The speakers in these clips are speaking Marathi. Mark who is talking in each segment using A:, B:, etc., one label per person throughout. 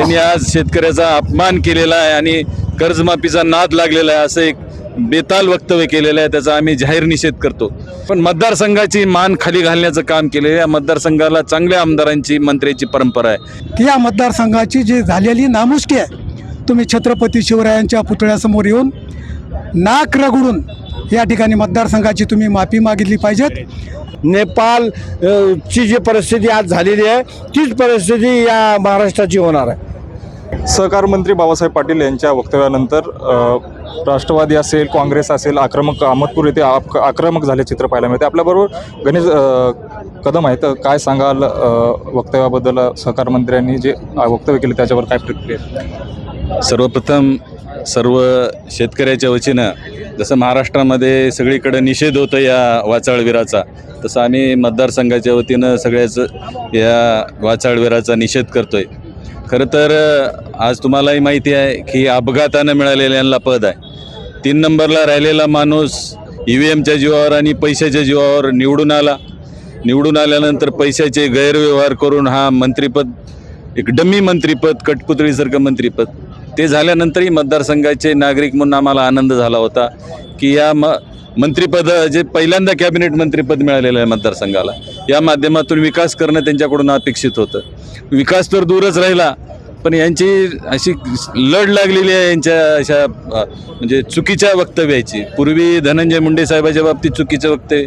A: त्यांनी आज शेतकऱ्याचा अपमान केलेला आहे आणि कर्जमाफीचा नाद लागलेला आहे असं एक बेताल वक्तव्य केलेलं आहे त्याचा आम्ही जाहीर निषेध करतो. पण मतदारसंघाची मान खाली घालण्याचं काम केलेलं आहे. या मतदारसंघाला चांगल्या आमदारांची मंत्र्याची परंपरा आहे.
B: या मतदारसंघाची जी झालेली नामुष्की आहे तुम्ही छत्रपती शिवरायांच्या पुतळ्यासमोर येऊन नाक रगडून या ठिकाणी मतदारसंघाची तुम्ही माफी मागितली पाहिजेत.
C: नेपाल अ, ची जी परिस्थिती आज झालेली आहे तीच परिस्थिती या महाराष्ट्राची होणार आहे.
D: सहकार मंत्री बाबासाहेब पाटील यांच्या वक्तव्यानंतर राष्ट्रवादी असेल काँग्रेस असेल आक्रमक अहमदपूर येथे आप- आक्रमक झाले चित्र पाहायला मिळते. आपल्याबरोबर गणेश कदम आहेत. तर काय सांगाल वक्तव्याबद्दल सहकार मंत्र्यांनी जे वक्तव्य केले त्याच्यावर काय प्रतिक्रिया
A: सर्वप्रथम सर्व शेतकऱ्याच्या वतीनं जसं महाराष्ट्रामध्ये सगळीकडे निषेध होतो या वाचाळवीराचा तसं आम्ही मतदारसंघाच्या वतीनं सगळ्याच या वाचाळवीराचा निषेध करतोय. खरं तर आज तुम्हालाही माहिती आहे की अपघातानं मिळालेल्यांना पद आहे. तीन नंबरला राहिलेला माणूस ई व्ही एमच्या जीवावर आणि पैशाच्या जीवावर निवडून आला. निवडून आल्यानंतर पैशाचे गैरव्यवहार करून हा मंत्रिपद एक डमी मंत्रिपद कटपुतळीसारखं मंत्रिपद ते झाल्यानंतरही मतदारसंघाचे नागरिक म्हणून आम्हाला आनंद झाला होता की या म मंत्रिपद जे पहिल्यांदा कॅबिनेट मंत्रिपद मिळालेलं आहे मतदारसंघाला या माध्यमातून विकास करणं त्यांच्याकडून अपेक्षित होतं. विकास तर दूरच राहिला पण यांची अशी लढ लागलेली आहे यांच्या अशा म्हणजे चुकीच्या वक्तव्याची. पूर्वी धनंजय मुंडे साहेबाच्या बाबतीत चुकीचं वक्तव्य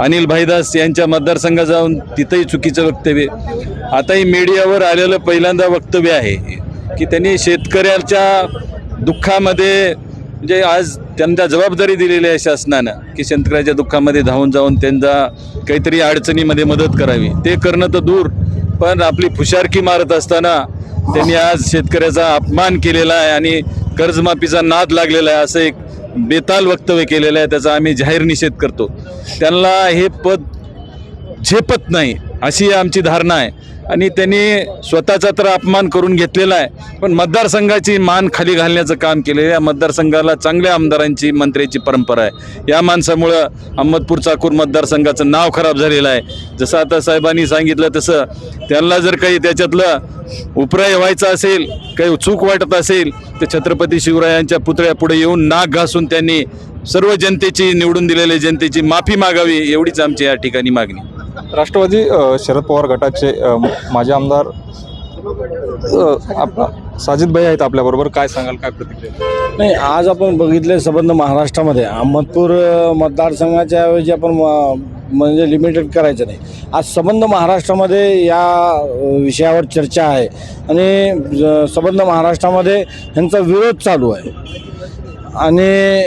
A: अनिल भाईदास यांच्या मतदारसंघात जाऊन तिथंही चुकीचं वक्तव्य. आताही मीडियावर आलेलं पहिल्यांदा वक्तव्य आहे की त्यांनी शेतकऱ्याच्या दुःखामध्ये म्हणजे आज त्यांना जबाबदारी दिलेली आहे शासनानं की शेतकऱ्याच्या दुःखामध्ये धावून जाऊन त्यांचा काहीतरी अडचणीमध्ये मदत करावी. ते करणं तर दूर पण आपली फुशारकी मारत असताना त्यांनी आज शेतकऱ्याचा अपमान केलेला आहे आणि कर्जमाफीचा नाद लागलेला आहे असं एक बेताल वक्तव्य केलेलं आहे त्याचा आम्ही जाहीर निषेध करतो. त्यांना हे पद झेपत नाही. अशी आमची धारणा आहे. आणि त्यांनी स्वतःचा तर अपमान करून घेतलेला आहे. पण मतदारसंघाची मान खाली घालण्याचं काम केलेलं आहे. या मतदारसंघाला चांगल्या आमदारांची मंत्र्याची परंपरा आहे. या माणसामुळं अहमदपूर चाकूर मतदारसंघाचं नाव खराब झालेलं आहे. जसं आता साहेबांनी सांगितलं तसं त्यांना जर काही त्याच्यातलं उपराय व्हायचं असेल काही चूक वाटत असेल तर छत्रपती शिवरायांच्या पुतळ्यापुढे येऊन नाक घासून त्यांनी सर्व जनतेची निवडून दिलेल्या जनतेची माफी मागावी एवढीच आमची या ठिकाणी मागणी.
D: राष्ट्रवादी शरद पवार गटाचे माझे माजी आमदार साजिद भाई आहेत आपल्याबरोबर. काय सांगाल काय प्रतिक्रिया?
C: नाही आज आपण बघितले संबंध महाराष्ट्रामध्ये. अहमदपूर मतदारसंघाच्या ऐवजी आपण म- म्हणजे लिमिटेड करायचं नाही. आज संबंध महाराष्ट्रामध्ये या विषयावर चर्चा आहे. आणि संबंध महाराष्ट्रामध्ये ह्यांचा विरोध चालू आहे. आणि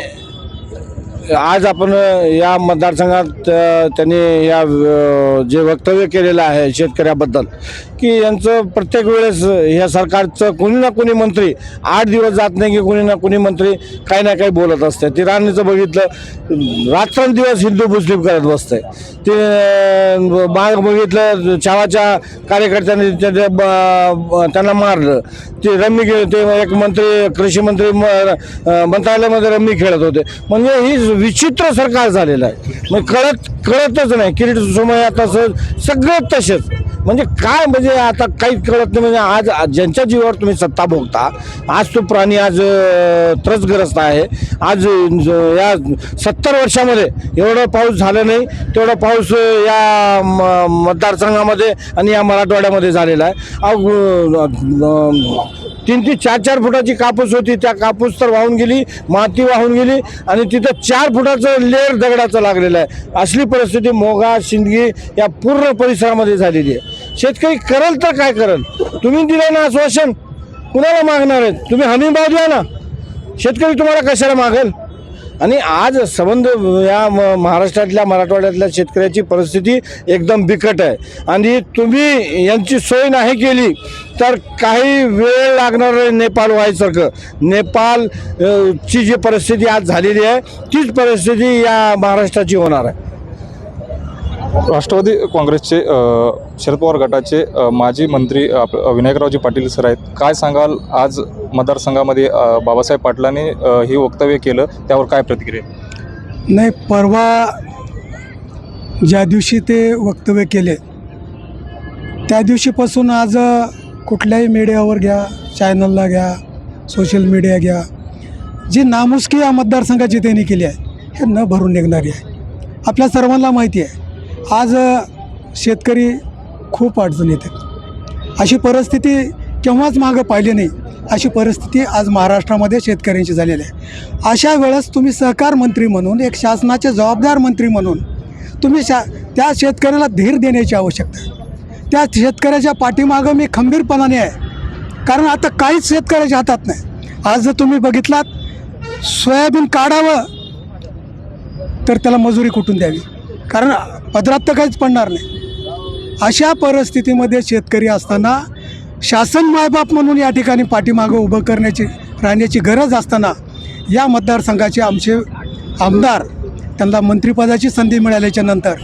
C: आज आपण या मतदारसंघात त्यांनी या जे वक्तव्य केलेलं आहे शेतकऱ्याबद्दल की यांचं प्रत्येक वेळेस ह्या सरकारचं कोणी ना कोणी मंत्री आठ दिवस जात नाही की कोणी ना कोणी मंत्री काही ना काही बोलत असते ते राणीचं बघितलं रात्रंदिवस हिंदू मुस्लिम करत बसतंय. ते अ, माग बघितलं छावाच्या कार्यकर्त्यांनी त्यांना मारलं. ते रम्मी खेळ ते एक मंत्री कृषी मंत्री म- मंत्रालयामध्ये रम्मी खेळत होते. म्हणजे ही विचित्र सरकार झालेलं आहे. मग कळत कळतच नाही. किरीट सोमय्या तसं सगळं तसेच. म्हणजे काय म्हणजे आता काहीच कळत नाही म्हणजे आज ज्यांच्या जीवावर तुम्ही सत्ता भोगता आज तो प्राणी आज त्रसग्रस्त आहे. आज या सत्तर वर्षामध्ये एवढं पाऊस झालं नाही तेवढा पाऊस या म- मतदारसंघामध्ये आणि या मराठवाड्यामध्ये झालेला आहे. तीन ती चार चार फुटाची कापूस होती त्या कापूस तर वाहून गेली माती वाहून गेली आणि तिथं चार फुटाचं लेअर दगडाचं लागलेलं आहे. असली परिस्थिती मोगा शिंदगी या पूर्ण परिसरामध्ये झालेली आहे. शेतकरी करल तर काय करल? तुम्ही दिलं ना आश्वासन कुणाला मागणार आहेत? तुम्ही हमी भाव द्या ना. शेतकरी तुम्हाला कशाला मागेल? आणि आज संबंध या म- महाराष्ट्रातल्या मराठवाड्यातल्या शेतकऱ्याची परिस्थिती एकदम बिकट आहे. आणि तुम्ही यांची सोय नाही केली तर काही वेळ लागणार आहे नेपाळ व्हायसारखं. नेपाल ची जी परिस्थिती आज झालेली आहे तीच परिस्थिती या महाराष्ट्राची होणार आहे.
D: राष्ट्रवादी काँग्रेसचे शरद पवार गटाचे माजी मंत्री आप- विनायकरावजी पाटील सर आहेत. काय सांगाल आज मतदारसंघामध्ये बाबासाहेब पाटलांनी हे वक्तव्य केलं त्यावर काय प्रतिक्रिया
B: नाही परवा ज्या दिवशी ते वक्तव्य केले त्या दिवशीपासून आज कुठल्याही मीडियावर घ्या चॅनलला घ्या सोशल मीडिया घ्या जी नामुष्की या मतदारसंघाची त्यांनी केली आहे हे न भरून निघणारी आहे. आपल्या सर्वांना माहिती आहे आज शेतकरी खूप अडचणीत आहेत. अशी परिस्थिती केव्हाच मागं पाहिली नाही अशी परिस्थिती आज महाराष्ट्रामध्ये शेतकऱ्यांची झालेली आहे. अशा वेळेस तुम्ही सहकार मंत्री म्हणून एक शासनाचे जबाबदार मंत्री म्हणून तुम्ही शा त्या शेतकऱ्याला धीर देण्याची आवश्यकता आहे. त्या शेतकऱ्याच्या पाठीमागं मी खंबीरपणाने आहे. कारण आता काहीच शेतकऱ्याच्या हातात नाही. आज जर तुम्ही बघितलात सोयाबीन काढावं तर त्याला मजुरी कुठून द्यावी? कारण पदरात तर काहीच पडणार नाही. अशा परिस्थितीमध्ये शेतकरी असताना शासन मायबाप म्हणून या ठिकाणी पाठीमागं उभं करण्याची राहण्याची गरज असताना या मतदारसंघाचे आमचे आमदार त्यांना मंत्रिपदाची संधी मिळाल्याच्या नंतर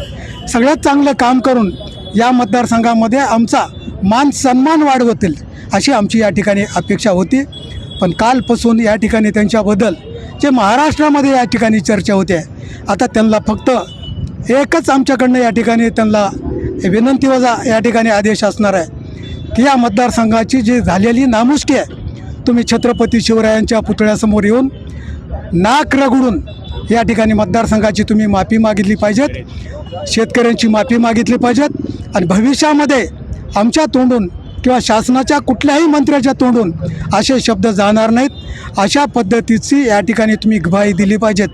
B: सगळ्यात चांगलं काम करून या मतदारसंघामध्ये आमचा मान सन्मान वाढवतील अशी आमची या ठिकाणी अपेक्षा होती. पण कालपासून या ठिकाणी त्यांच्याबद्दल जे महाराष्ट्रामध्ये या ठिकाणी चर्चा होते आता त्यांना फक्त एकच आमच्याकडनं या ठिकाणी त्यांना विनंती वजा या ठिकाणी आदेश असणार आहे की या मतदारसंघाची जी झालेली नामुष्की आहे तुम्ही छत्रपती शिवरायांच्या पुतळ्यासमोर येऊन नाक रगडून या ठिकाणी मतदारसंघाची तुम्ही माफी मागितली पाहिजेत शेतकऱ्यांची माफी मागितली पाहिजेत आणि भविष्यामध्ये आमच्या तोंडून किंवा शासनाच्या कुठल्याही मंत्र्याच्या तोंडून असे शब्द जाणार नाहीत. अशा पद्धतीची या ठिकाणी तुम्ही ग्वाही दिली पाहिजेत.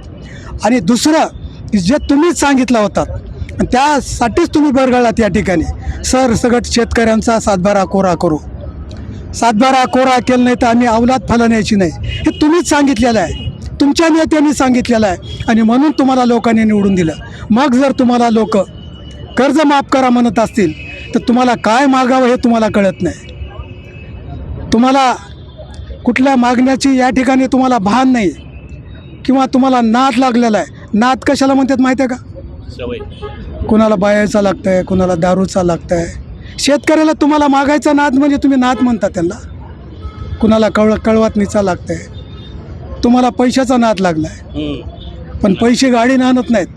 B: आणि दुसरं जे तुम्हीच सांगितला होतात आणि त्यासाठीच तुम्ही बरगळलात या ठिकाणी. सर सगट शेतकऱ्यांचा सातबारा कोरा करू. सातबारा कोरा केलं नाही तर आम्ही अवलाद फलण्याची नाही. हे तुम्हीच सांगितलेलं आहे. तुमच्या नेत्यांनी सांगितलेलं आहे. आणि म्हणून तुम्हाला लोकांनी निवडून दिलं. मग जर तुम्हाला लोक कर्ज माफ करा म्हणत असतील तर तुम्हाला काय मागावं हे तुम्हाला कळत नाही. तुम्हाला कुठल्या मागण्याची या ठिकाणी तुम्हाला भान नाही. किंवा तुम्हाला नाद लागलेला आहे. नाद कशाला म्हणतात माहिती आहे का? कुणाला बायाचा लागतं आहे कुणाला दारूचा लागतं आहे शेतकऱ्याला तुम्हाला मागायचा नाद म्हणजे तुम्ही नाद म्हणता त्यांना. कुणाला कळ कळवातनीचा लागतं आहे तुम्हाला पैशाचा नाद लागला आहे पण पैसे गाडीनं आणत नाहीत.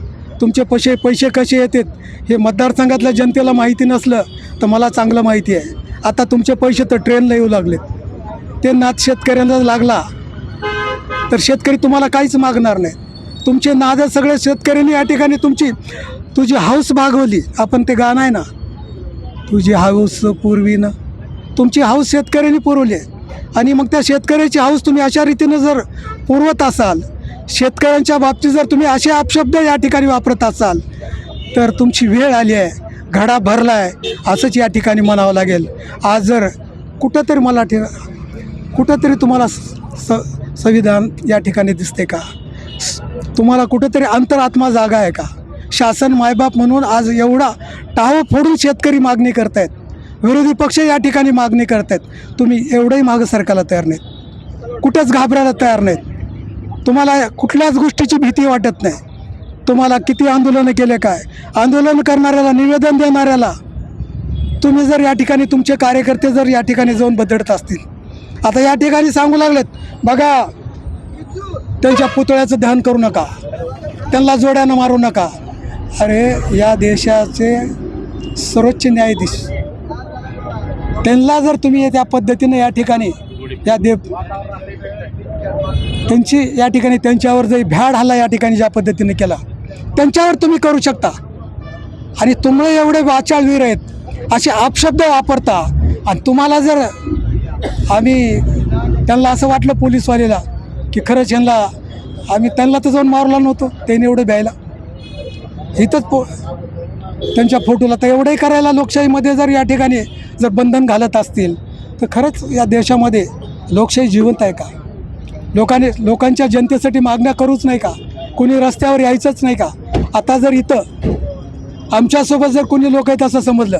B: तुमचे पैसे पैसे कसे येतात? हे मतदारसंघातल्या जनतेला माहिती नसलं तर मला चांगलं माहिती आहे. आता तुमचे पैसे तर ट्रेनला येऊ लागलेत. ते नाद शेतकऱ्यांना लागला. तर शेतकरी तुम्हाला काहीच मागणार नाही तुमचे नाद सगळे शेतकऱ्यांनी या ठिकाणी तुमची तुझी हाऊस भागवली. आपण ते गाणं आहे ना तुझी हाऊस पूर्वीनं तुमची हाऊस शेतकऱ्यांनी पुरवली आहे. आणि मग त्या शेतकऱ्याची हाऊस तुम्ही अशा रीतीनं जर पुरवत असाल शेतकऱ्यांच्या बाबतीत जर तुम्ही असे अपशब्द या ठिकाणी वापरत असाल तर तुमची वेळ आली आहे घडा भरला आहे असंच या ठिकाणी म्हणावं लागेल. आज जर कुठंतरी मला ठे कुठंतरी तुम्हाला स संविधान या ठिकाणी दिसते का? तुम्हाला कुठंतरी अंतरात्मा जागा आहे का? शासन मायबाप म्हणून आज एवढा टाव फोडून शेतकरी मागणी करतायत. विरोधी पक्ष या ठिकाणी मागणी करतायत. तुम्ही एवढंही मागं सरकायला तयार नाहीत. कुठंच घाबरायला तयार नाहीत. तुम्हाला कुठल्याच गोष्टीची भीती वाटत नाही. तुम्हाला किती आंदोलनं केले काय? आंदोलन करणाऱ्याला निवेदन देणाऱ्याला तुम्ही जर या ठिकाणी तुमचे कार्यकर्ते जर या ठिकाणी जाऊन बदलत असतील. आता या ठिकाणी सांगू लागलेत बघा त्यांच्या पुतळ्याचं ध्यान करू नका. त्यांना जोड्यानं मारू नका. अरे या देशाचे सर्वोच्च न्यायाधीश त्यांना जर तुम्ही त्या पद्धतीने या ठिकाणी या दे त्यांची या ठिकाणी त्यांच्यावर जर भ्याड हल्ला या ठिकाणी ज्या पद्धतीने केला त्यांच्यावर तुम्ही करू शकता. आणि तुम्ही एवढे वाचाळवीर आहेत असे अपशब्द वापरता आणि तुम्हाला जर आम्ही त्यांना असं वाटलं पोलीसवालेला की खरंच यांना आम्ही त्यांना तर जाऊन मारला नव्हतो त्यांनी एवढं द्यायला इथंच पो त्यांच्या फोटोला तर एवढंही करायला लोकशाहीमध्ये जर या ठिकाणी जर बंधन घालत असतील तर खरंच या देशामध्ये लोकशाही जिवंत आहे का? लोकांनी लोकांच्या जनतेसाठी मागण्या करूच नाही का? कोणी रस्त्यावर यायचंच नाही का? आता जर इथं आमच्यासोबत जर कोणी लोक आहेत असं समजलं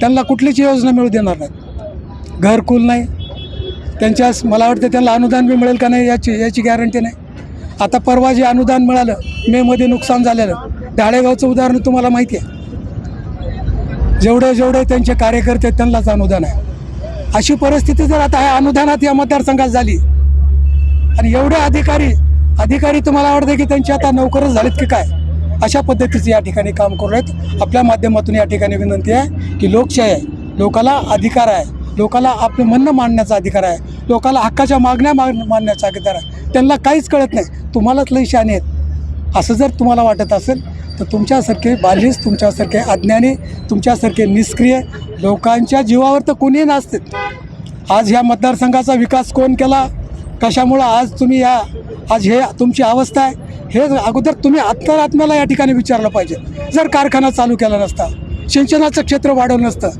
B: त्यांना कुठलीच योजना मिळू देणार नाहीत घरकुल नाही त्यांच्या मला वाटतं त्यांना अनुदान बी मिळेल का नाही याची याची गॅरंटी नाही. आता परवा जे अनुदान मिळालं मेमध्ये नुकसान झालेलं. डाळेगावचं उदाहरण तुम्हाला माहिती आहे. जेवढे जेवढे त्यांचे कार्यकर्ते आहेत त्यांनाच अनुदान आहे. अशी परिस्थिती जर आता ह्या अनुदानात या मतदारसंघात झाली आणि एवढे अधिकारी अधिकारी तुम्हाला आवडते की त्यांची आता नोकरच झालेत की काय? अशा पद्धतीचे या ठिकाणी काम करू आहेत आपल्या माध्यमातून या ठिकाणी विनंती आहे की लोकशाही आहे. लोकाला अधिकार आहे. लोकाला आपलं म्हणणं मांडण्याचा अधिकार आहे. लोकाला हक्काच्या मागण्या माग मांडण्याचा अधिकार आहे. त्यांना काहीच कळत नाही. तुम्हालाच लई शाने आहेत. असं जर तुम्हाला वाटत असेल तर तुमच्यासारखे बालिश तुमच्यासारखे अज्ञानी तुमच्यासारखे निष्क्रिय लोकांच्या जीवावर तर कोणीही नसते आज ह्या मतदारसंघाचा विकास कोण केला? कशामुळं आज तुम्ही या आज हे तुमची अवस्था आहे? हे अगोदर तुम्ही आत्मरात्म्याला या ठिकाणी विचारलं पाहिजे. जर कारखाना चालू केला नसता सिंचनाचं क्षेत्र वाढवलं नसतं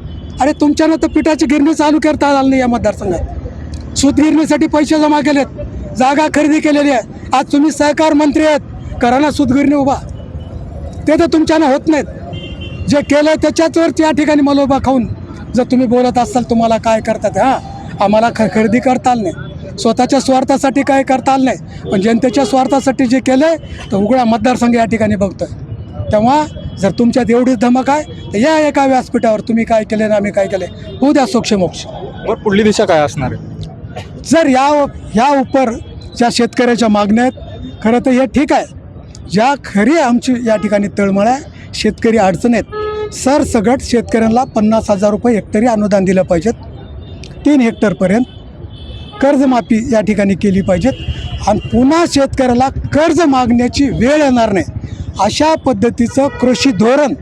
B: अरे तुमच्यानं तर पिठाची गिरणी चालू करता आली नाही या मतदारसंघात. सुतगिरणीसाठी पैसे जमा केलेत. जागा खरेदी केलेली आहे. आज तुम्ही सहकार मंत्री आहेत. करा ना उभा. ते तर तुमच्यानं होत नाहीत. जे केलं त्याच्याचवरच या ठिकाणी मलोबा खाऊन जर तुम्ही बोलत असाल तुम्हाला काय करतात हां? आम्हाला ख खरेदी करता आलं नाही. स्वतःच्या स्वार्थासाठी काय करता आलं नाही. पण जनतेच्या स्वार्थासाठी जे केलं आहे तर उघडा मतदारसंघ या ठिकाणी बघतोय. तेव्हा जर तुमच्यात एवढीच धमक आहे तर या एका व्यासपीठावर तुम्ही काय केले ना आम्ही काय केले? होऊ द्या सोक्षमोक्ष
D: बरं पुढली दिशा काय असणार आहे?
B: जर या ह्या उपर ज्या शेतकऱ्याच्या मागण्या आहेत खरं तर हे ठीक आहे. ज्या खरी आमची या ठिकाणी तळमळ आहे शेतकरी अडचणीत सर सगट शेतकऱ्यांना पन्नास हजार रुपये हेक्टरी अनुदान दिलं पाहिजेत. तीन हेक्टरपर्यंत कर्जमाफी या ठिकाणी केली पाहिजेत. आणि पुन्हा शेतकऱ्याला कर्ज मागण्याची वेळ येणार नाही. अशा पद्धतीचं कृषी धोरण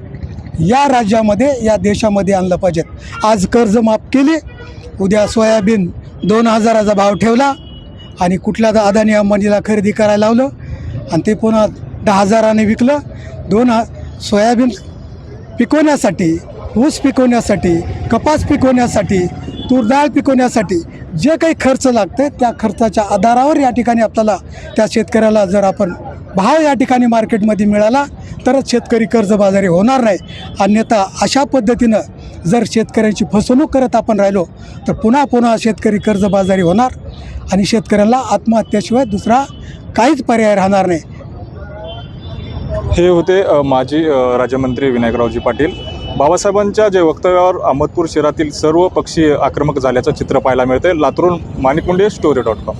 B: या राज्यामध्ये या देशामध्ये आणलं पाहिजेत. आज कर्ज माफ केली उद्या सोयाबीन दोन हजाराचा भाव ठेवला आणि कुठल्या दा- अदानी अंबानीला खरेदी करायला लावलं आणि ते पुन्हा दहा हजाराने विकलं. दोन ह सोयाबीन पिकवण्यासाठी ऊस पिकवण्यासाठी कपास पिकवण्यासाठी तूर डाळ पिकवण्यासाठी जे काही खर्च लागते त्या खर्चाच्या आधारावर या ठिकाणी आपल्याला त्या शेतकऱ्याला जर आपण भाव या ठिकाणी मार्केटमध्ये मिळाला तरच शेतकरी कर्जबाजारी होणार नाही. अन्यथा अशा पद्धतीनं जर शेतकऱ्यांची फसवणूक करत आपण राहिलो तर पुन्हा पुन्हा शेतकरी कर्जबाजारी होणार आणि शेतकऱ्यांना आत्महत्याशिवाय दुसरा काहीच पर्याय राहणार नाही.
D: हे होते माजी राज्यमंत्री विनायकरावजी पाटील. बाबासाहेबांच्या जे वक्तव्यावर अहमदपूर शहरातील सर्व पक्षी आक्रमक झाल्याचं चित्र पाहायला मिळते लातूरून माणिकमुंडे स्टोरी डॉट कॉम.